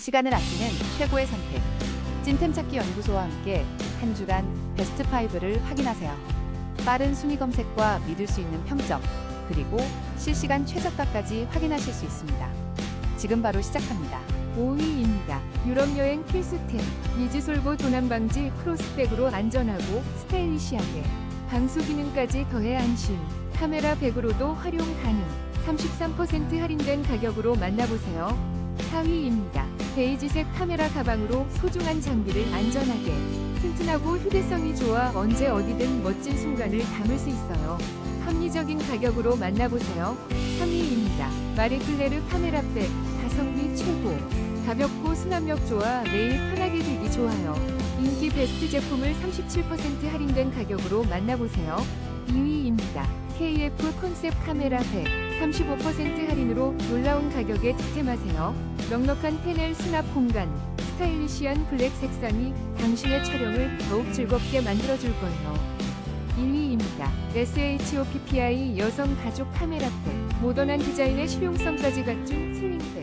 시간을 아끼는 최고의 선택. 찐템 찾기 연구소와 함께 한 주간 베스트 5를 확인하세요. 빠른 순위 검색과 믿을 수 있는 평점, 그리고 실시간 최저가까지 확인하실 수 있습니다. 지금 바로 시작합니다. 5위입니다. 유럽 여행 필수템. 미즈솔보 도난 방지 크로스백으로 안전하고 스타일리시하게. 방수 기능까지 더해 안심. 카메라 백으로도 활용 가능. 33% 할인된 가격으로 만나보세요. 4위입니다. 베이지색 카메라 가방으로 소중한 장비를 안전하게. 튼튼하고 휴대성이 좋아 언제 어디든 멋진 순간을 담을 수 있어요. 합리적인 가격으로 만나보세요. 3위입니다. 마리클레르 카메라백 가성비 최고. 가볍고 수납력 좋아 매일 편하게 들기 좋아요. 인기 베스트 제품을 37% 할인된 가격으로 만나보세요. 2위입니다. KF 컨셉 카메라 100 35% 할인으로 놀라운 가격에 득템하세요. 넉넉한 패널 수납 공간, 스타일리시한 블랙 색상이 당신의 촬영을 더욱 즐겁게 만들어줄 거예요. 1위입니다. SHOPPI 여성 가족 카메라 팩 모던한 디자인의 실용성까지 갖춘 슬링백